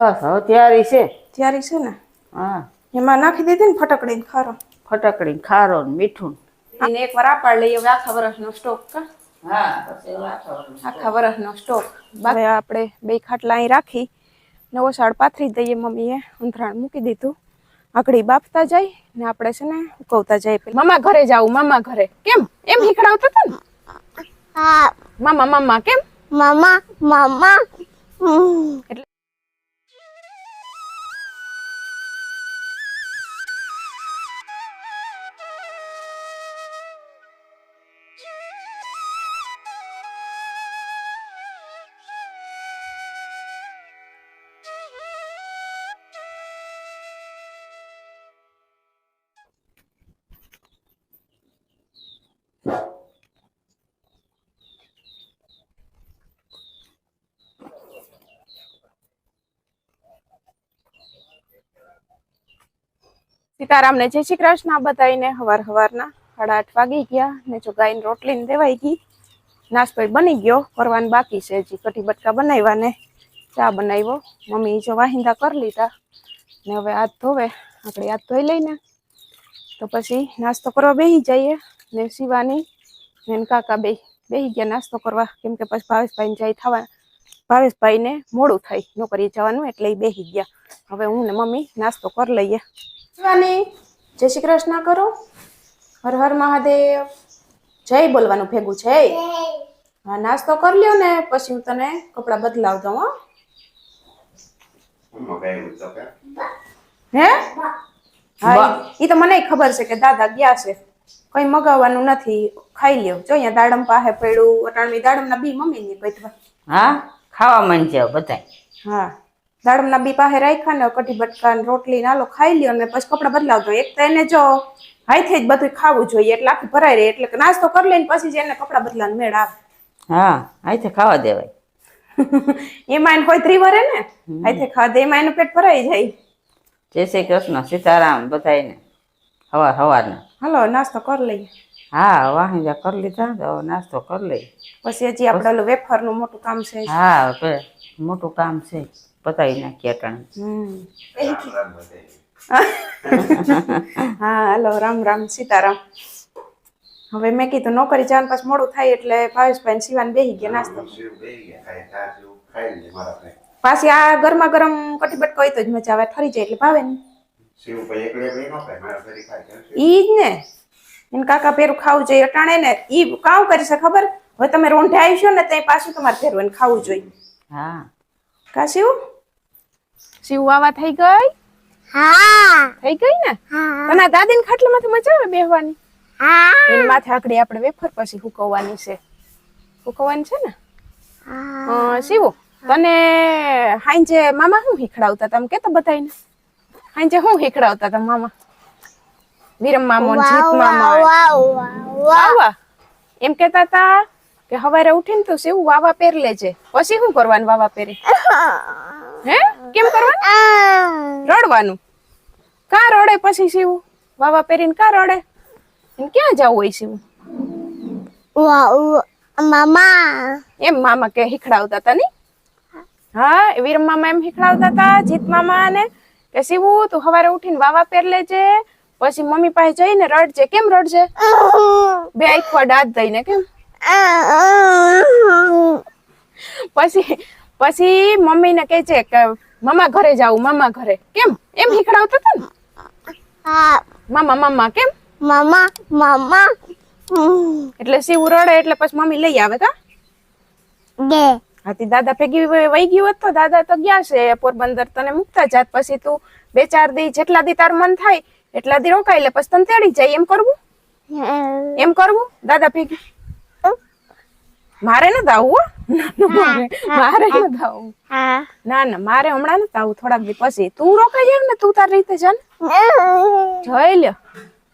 બસ હવે તૈયારી છે. તૈયારી છે ને? હા. એમાં નાખી દીધી ને ફટકડી ખારો. ફટકડી ખારો ને મીઠું અને એકવાર આપાડ લઈએ હવે આખા વર્ષનો સ્ટોક કા? આખા વર્ષનો સ્ટોક. હવે આપણે બે ખાટલા અહીં રાખી નવો શાળ પાથરી દઈએ મમ્મીએ અંતરાણ મૂકી દીધું. આકડી બાફતા જાય ને આપણે છે ને ઉકવતા જાય પેલા. મામા ઘરે જાવું મામા ઘરે. કેમ? એમ હીકડાવતા હતા ને? હા. મામા મામા કેમ? મામા મામા. એટલે સીતારામને જય શ્રી કૃષ્ણ. બતાવીને હવાર હવારના સાડા આઠ વાગી ગયા ને જો ગાયને રોટલી ને દેવાઈ ગઈ. નાસ્તો બની ગયો. કરવાનું બાકી છે. હજી કઢી બટકા બનાવ્યા ને ચા બનાવ્યો. મમ્મી જો વાહિંદા કરી લીધા. ને હવે હાથ ધોવે. આપણે હાથ ધોઈ લઈને. તો પછી નાસ્તો કરવા બેસી જઈએ. ને શિવાની ને કાકા બે બેસી ગયા નાસ્તો કરવા. કેમ કે પછી ભાવેશભાઈને જાય થવા ભાવેશભાઈને મોડું થાય. નોકરીએ જવાનું એટલે એ બેસી ગયા. હવે હું ને મમ્મી નાસ્તો કરી લઈએ. શિવાની જય શ્રી કૃષ્ણ કરો. હર હર મહાદેવ. જય બોલવાનું ભેગું છે. હા નાસ્તો કરી લ્યો ને પછી હું તને કપડાં બદલાવ દઉં હો. હે? હા એ તો મને ખબર છે કે દાદા ગયા છે. કઈ મગાવવાનું નથી. ખાઈ લ્યો. જો અહીંયા દાડમ પાસે પડ્યું અટાણવી દાડમના બી મમ્મી ની બેઠવા હા? ખાવા માંડ જાવ બધા હા. દાડમના બી પાસે રાખ્યા ને કઢી બટકા ને રોટલી નાલો ખાઈ લ્યો ને પછી કપડાં બદલાવજો એક તો એને જો હાઈથી જ બધું ખાવું જોઈએ એટલે આખી ભરાઈ રહે એટલે નાસ્તો કરી લઈને પછી જ એને કપડાં બદલાને મેળ આવે. હા હાઈથી ખાવા દેવાય. એમાં એને કોઈ ત્રિવરે ને હાઈથી ખાવા દે એમાં એનું પેટ ભરાઈ જાય. જય શ્રી કૃષ્ણ સીતારામ બધાને હવાર હવારના. હાલો નાસ્તો કરી લઈએ. હા વાહિંદા કરી લીધા તો નાસ્તો કરી લઈ પછી હજી આપણે વેફરનું મોટું કામ છે. હા મોટું કામ છે. પતાવી નાખી અટાણ હા હાલો રામ રામ સીતારામ. હવે મેં કીધું નોકરી જવાનું પાછું મોડું થાય એટલે ભાવેશભાઈ શિવાન બેહી ગયા નાસ્તો. પાછી આ ગરમા ગરમ કટી બટકો હોય તો જ મજા આવે ઠરી જાય એટલે ભાવે ને ઈ જ ને. એને કાકા પેરું ખાવું જોઈએ અટાણે ને ઈ કાવ કરી છે ખબર? હવે તમે રોંઢે આવશો ને ત્યાં પાછું તમારે ફેરવું ખાવું જોઈએ. હા. કા શિવ શિવ થઈ ગઈ? હા. થઈ ગઈ ને? તને દાદીને ખાટલામાંથી મજા આવે બેહવાની? હા. એની માથે આકડી આપણે વેફર પછી હુકવવાની છે. હુકવવાની છે ને? હા. શિવો તને હાંજે મામા શું શીખડાવતા તમે કેતો બધાને હાંજે શું શીખડાવતા તમે મામા? વિરમ મામો જીત મામા. વાવ. એમ કેતા હતા કે હવારે ઉઠીને તું શિવ વાવા પહેર લેજે. પછી શું કરવાનું વાવા પહેરી? હે? કેમ કરવાનું? રડવાનું. કા રડે પછી શિવ? વાવા પહેરીને કા રડે? એને ક્યાં જવું હોય શિવ? મામા એમ મામા કે શીખડાવતા હતા ની હા વીર મામા એમ શીખડાવતા હતા જીત મામા ને કે શિવુ તું સવારે ઉઠીને વાવા પહેર લેજે પછી મમ્મી પાસે જઈને રડજે. કેમ રડજે? બે આખવા દાંત દઈને કેમ? પછી પછી મમ્મીને કહે છે કે મામા ઘરે જાવું મામા ઘરે. કેમ? એમ શીખડાવતા હતા ને? હા. મામા મામા કેમ? મમ્મા મમ્મા એટલે શિવ રડે એટલે પછી મમ્મી લઈ આવે કા ગે હાથી દાદા ભેગી વહી ગયું હોત તો દાદા તો ગયા છે પોરબંદર તને મૂકતા જાત. પછી તું બે ચાર દી જેટલા દી તાર મન થાય એટલા દી રોકાઈ લે પછી તને તેડી જાય. એમ કરવું? એમ કરવું? દાદા ભેગી? મારે નથી આવું ના, ના, મારે ના ના હમણાં નથી આવું થોડાક દી પછી. તું રોકાઈ જાય ને તું તાર રીતે જા ને જઈ લે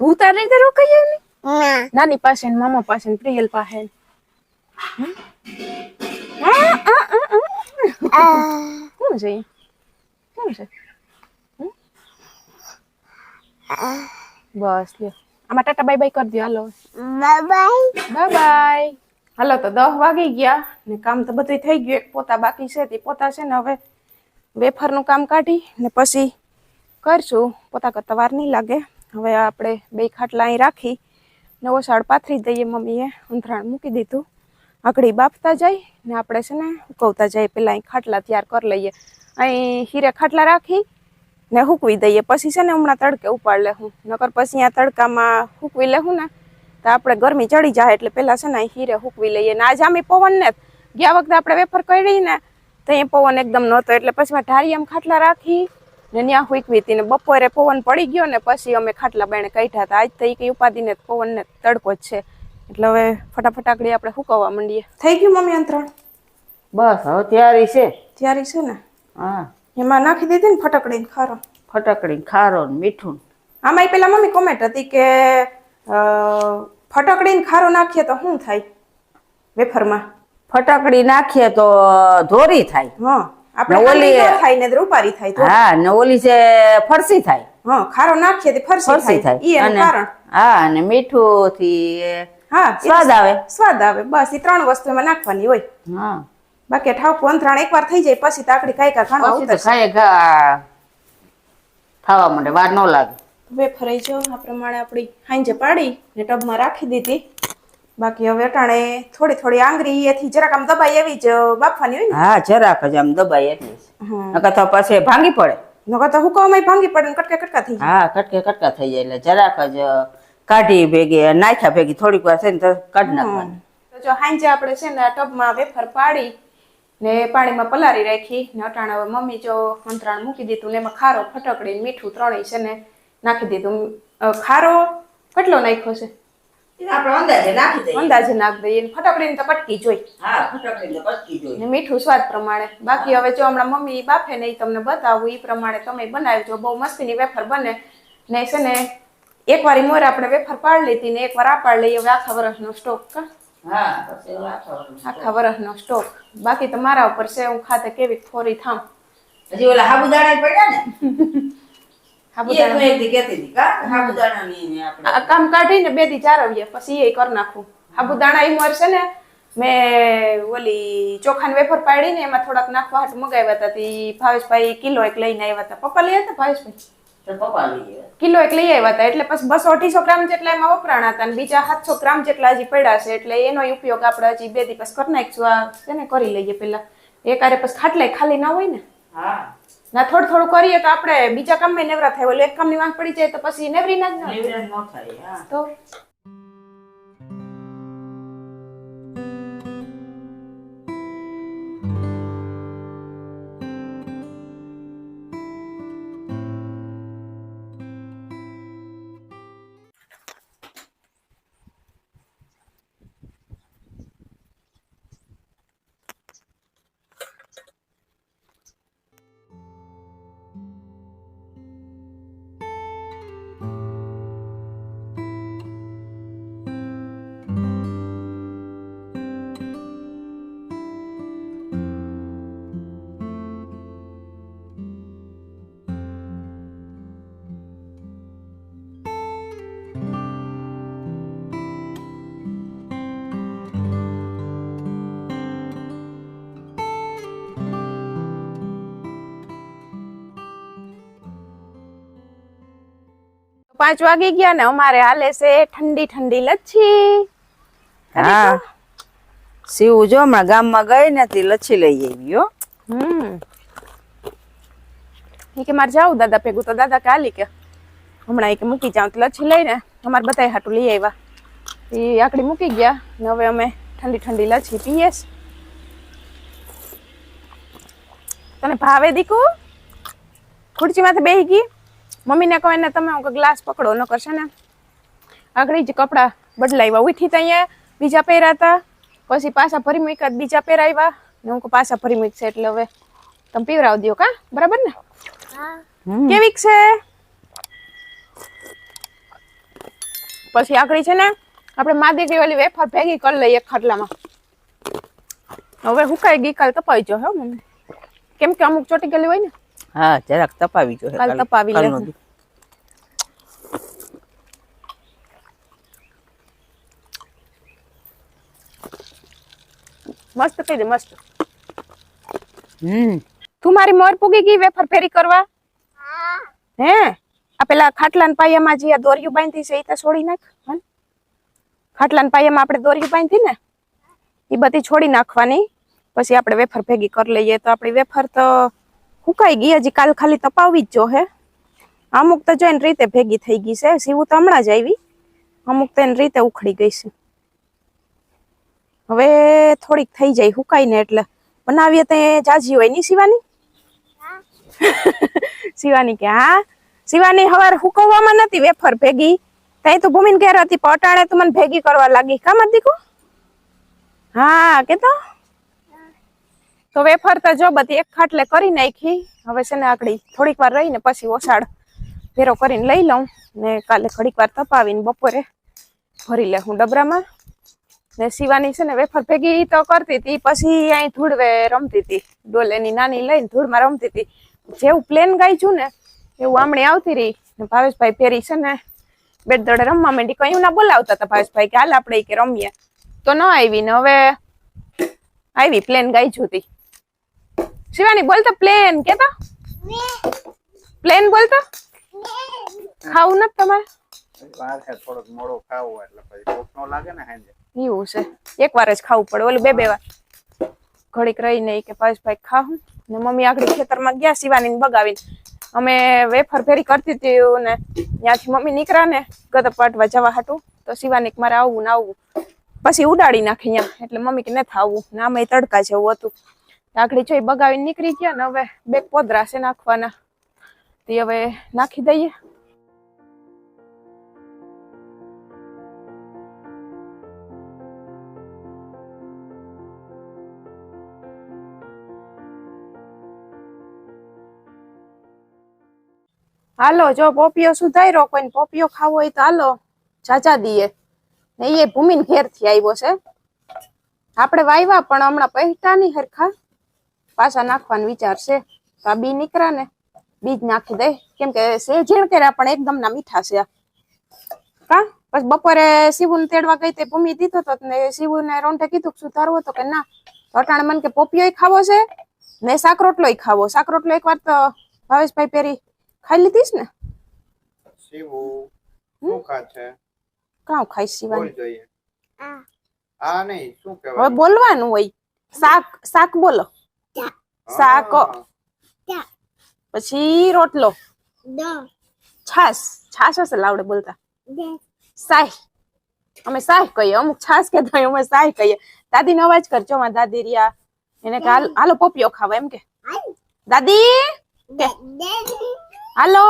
તું તારી રીતે રોકાઈ જાવ ને. નાની પાસે ને મામા પાસે ને પ્રિયલ પાસે ને. છે? શું છે? બસ લ્યો. આમાં ટાટા બાય બાય કરી દો હાલો. Bye bye. Bye bye. હાલો, તો દસ વાગી ગયા ને કામ તો બધું થઈ ગયું. એક પોતા બાકી છે, તે પોતા છે ને હવે વેફરનું કામ કાઢી ને પછી કરશું. પોતા કરતા વાર નહીં લાગે. હવે આપણે બે ખાટલા અહીં રાખી નવો શાળ પાથરી દઈએ મમ્મીએ. અંતરાણ મૂકી દીધું. આકડી બાફતા જાય ને આપણે છે ને ઉકવતા જાય. પહેલાં અહીં ખાટલા તૈયાર કરી લઈએ. અહીં હીરે ખાટલા રાખી ને હૂકવી દઈએ. પછી છે ને હમણાં તડકે ઉપાડ લેવું નકર પછી અહીંયા તડકામાં હૂકવી લેવું ને તો આપણે ગરમી ચડી જાય એટલે પહેલાં છે ને હીરે હૂકવી લઈએ ને આજ આમ પવન ને ગયા વખતે આપણે વેફર કરીને તો એ પવન એકદમ નહોતો એટલે પછી ઢારી આમ ખાટલા રાખી ને ત્યાં હુકવી હતી ને બપોરે પવન પડી ગયો ને પછી અમે ખાટલા બાણે કાઢ્યા હતા. આજ તો એ કંઈ ઉપાધિ પવનને તડકો જ છે. એટલે હવે ફટાફટ આગળ આપણે હુકવવા માંડીએ. થઈ ગયું મમ્મી અંતરણ બસ હવે તૈયારી છે. તૈયારી છે ને? હા. એમાં નાખી દીધી ને ફટકડી ખારો? ફટકડી ખારો ને મીઠું આમાં પેલા મમ્મી કોમેન્ટ હતી કે અ, ફટકડી ને ખારો નાખીએ તો શું થાય? વેફરમાં. ફટકડી નાખીએ તો ધોરી થાય. હા આપણે ઓલી- થાય ને રૂપારી થાય હા ને ઓલી છે ફરસી થાય. હા ખારો નાખીએ તો ફરસી થાય. ઈ એનું કારણ. હા અને મીઠું થી હા સ્વાદ આવે. સ્વાદ આવે. બસ એ ત્રણ વસ્તુ એમાં નાખવાની હોય. હા. બાકી ઠાવકું અંતરાણ એકવાર થઈ જાય પછી તાકડી કાંઈ કાંઈ ખાવા ઉતરશે. ખાવા માટે વાર ન લાગે. વેફર જો આ પ્રમાણે આપણી હાંજે પાડી ને ટબમાં રાખી દીધી. બાકી હવે અટાણે થોડી થોડી આંગળી એથી જરાક આમ દબાઈ એવી જ બાફવાની હોય ને. હા જરાક જ આમ દબાઈ એટલી નકર તો પછી ભાંગી પડે. નકર તો હુકવામાં ભાંગી પડે ને કટકા કટકા થઈ જાય. હા કટકે કટકા થઈ જાય એટલે જરાક જ કાઢી ભેગી નાખ્યા ભેગી થોડીક વાર છે ને તો કાઢી નાખવાની. તો જો હાંજે આપણે છે ને આ ટબમાં વેફર પાડી ને પાણીમાં પલારી રાખી ને અટાણે હવે મમ્મી જો અંતરાણ મૂકી દીધું ને એમાં ખારો ફટકડી મીઠું ત્રણેય છે ને નાખી દીધું. ખારો કેટલો નાખ્યો છે? આપણે અંદાજે નાખી દઈએ. અંદાજે નાખ દઈએ. તો પટકી જોઈ. હા ને મીઠું સ્વાદ પ્રમાણે. બાકી હવે જો હમણાં મમ્મી બાફે ને તમને બતાવું એ પ્રમાણે તમે બનાવજો. બહુ મસ્તીની વેફર બને. ને છે ને એક વાર મોર આપણે વેફર પાડી લીધી ને એક વાર આ પાડી લઈએ. હવે આખા વર્ષનો સ્ટોક કા? નો આખા વર્ષનો સ્ટોક બાકી તો મારા ઉપર છે હું ખાતે કેવી થોરી થામ હજી ઓલા સાબુદાણા પડ્યા ને? કામ કાઢીને બે દી ચારવીએ પછી એ કરી નાખું. સાબુદાણા મોર છે ને મેં ઓલી ચોખાની વેફર પાડી ને એમાં થોડાક નાખવા હાટ મગાવ્યા હતા. ભાવેશભાઈ કિલો એક લઈને આવ્યા હતા. પપ્પા લઈ હતા ભાવેશભાઈ? કિલો એક લઈ આવ્યા હતા. એટલે પછી બસો અઢીસો ગ્રામ જેટલા એમાં વપરાણા હતા અને બીજા સાતસો ગ્રામ જેટલા હજી પડ્યા છે. એટલે એનો ઉપયોગ આપણે હજી બે દિવસ કરી નાખીશું. આ છે ને કરી લઈએ પેલા એકારે પછી ખાટલાય ખાલી ના હોય ને? હા. ના થોડું થોડું કરીએ તો આપણે બીજા કામમાં નેવરા થાય. ઓલું એક કામની વાંક પડી જાય તો પછી નેવરી ના જ ન થાય તો પાંચ વાગી ગયા ને અમારે હાલે છે ઠંડી ઠંડી લચ્છી. હા. શિવ જો હમણાં ગામમાં ગઈ ને તે લચ્છી લઈ આવી હો. હમ. કે મારે જાવું દાદા ભેગું તો દાદા કે હાલી કે. હમણાં એક મૂકી જાઉં તો લચ્છી લઈને અમારે બધાય હાટું લઈ આવ્યા. એ આકડી મૂકી ગયા ને હવે અમે ઠંડી ઠંડી લચ્છી પીએ. તને ભાવે દીકુ? માથે બેહી ગઈ? મમ્મીને કહો એને તમે હું ગ્લાસ પકડો ન કરશે ને. આગળ જ કપડાં બદલાવ્યા. ઉઠી તો અહીંયા બીજા પહેર્યા હતા. પછી પાછા ફરી મૂક્યા બીજા પહેરાવ્યા. ને હું પાછા ફરી મૂકશે એટલે હવે તમે પીવરાવ દો કા? બરાબર ને? કેવી છે? પછી આગળ છે ને આપણે માદી ગઈ ઓલી વેફર ભેગી કરી લઈએ ખાટલામાં. હવે હુકાઈ ગઈ કાલ તપાવી જો હો મમ્મી. કેમ કે અમુક ચોટી ગયેલી હોય ને. હા જરાક તપાવી જોઈએ કાલ તપાવી કાલનો લેવું. દી. મસ્ત કહી દે મસ્ત હમ તું મારી મોર પૂગી ગઈ વેફર ફેરી કરવા હે આ પેલા ખાટલા પાયામાં જે આ દોરીયું બાંધી છે એ તો છોડી નાખ હં? ખાટલા પાયામાં આપણે દોરીયું બાંધી ને એ બધી છોડી નાખવાની પછી આપણે વેફર ભેગી કરી લઈએ તો આપણી વેફર તો સુકાઈ ગઈ હજી કાલ ખાલી તપાવવી જ જો હે. અમુક તો જો એની રીતે ભેગી થઈ ગઈ છે. સીવું તો હમણાં જ આવી. અમુક તો એની રીતે ઉખડી ગઈ છે. હવે થોડીક થઈ જાય હુકાઈને એટલે. બનાવીએ તો જાજી હોય નહીં શિવાની? શિવાની કે હા? શિવાની હવાર હુકવવામાં નથી વેફર ભેગી. ત્યાં તો ભૂમિન ઘેર હતી પટાણે તું મને ભેગી કરવા લાગી. કામ દીકો હા કે તો વેફર તો જો બધી એક ખાટલે કરી નાખી. હવે છે ને આકડી થોડીક વાર રહીને પછી ઓસાડ ફેરો કરીને લઈ લઉં ને કાલે ઘડીક વાર તપાવીને બપોરે ભરી લે હું ડબરામાં. ને શિવાની છે ને વેફર ભેગી તો કરતી હતી પછી અહીં ધૂળવે રમતી હતી ડોલેની નાની લઈને ધૂળમાં રમતી હતી જેવું પ્લેન ગાયજું ને એવું આમણે આવતી રહી. ને ભાવેશભાઈ ફેરી છે ને બેટ દડે રમવા માંડી કયું ના બોલાવતા હતા ભાવેશભાઈ કે હાલ આપણે કે રમીએ. તો ન આવી ને હવે આવી પ્લેન ગાયજું હતી શિવાની બોલતો પ્લેન કેતા? પ્લેન બોલતો? ખાવું નથી તમારે? નો ને ઘડીક રહીને કે ભાઈ ખાવું ને મમ્મી આગળ ખેતરમાં ગયા શિવાની બગાવીને. અમે વેફર ફેરી કરતી હતી ને, ત્યાંથી મમ્મી નીકળ્યા ને ગત પાટવા જવા હાટું. તો શિવાની મારે આવવું ને આવવું. પછી ઉડાડી નાખી એટલે મમ્મી કે, નથી આવવું. ને આમાં તડકા જેવું હતું. આગળ જોઈ બગાવીને નીકળી ગયા ને હવે બે પોદરા છે નાખવાના. તે હવે નાખી દઈએ. હાલો, જો પોપિયો સુધાર્યો, કોઈને પોપિયો ખાવો હોય તો હાલો ચાચા દીએ ને એ ભૂમિન ઘેરથી આવ્યો છે. આપણે વાવ્યા પણ હમણાં પૈસા નહીં હરખા. પાછા નાખવાનો વિચાર છે. તો આ બી નીકળે ને બીજ નાખી દે. કેમ કે સેજીણ કર્યા પણ એકદમ ના મીઠા છે કા? પછી બપોરે શિવું તેડવા ગઈ તે ભૂમિ દીધો તો ને શિવું ને રોંઠે કીધું કે સુધારવો તો કે ના. અટાણ મને કે પોપિયો ખાવો છે? ને શાક રોટલોય ખાવો. શાક રોટલો એક વાર તો ભાવેશભાઈ પેરી ખાઈ લીધીશ ને? શિવુ શું છે ખાઈ શિવાની? આ. આ નહીં શું કહેવાય બોલવાનું હોય. શાક શાક બોલો. શાક પછી રોટલો. દો છાસ છાસ હશે લાવડે બોલતા. સાહી અમે સાહ કહીએ. અમુક છાસ કે અમે સાહ કહીએ. દાદી અવાજ કરજો માં દાદી રિયા એને કે હાલો પોપિયો ખાવા એમ કે. દાદી. હાલો?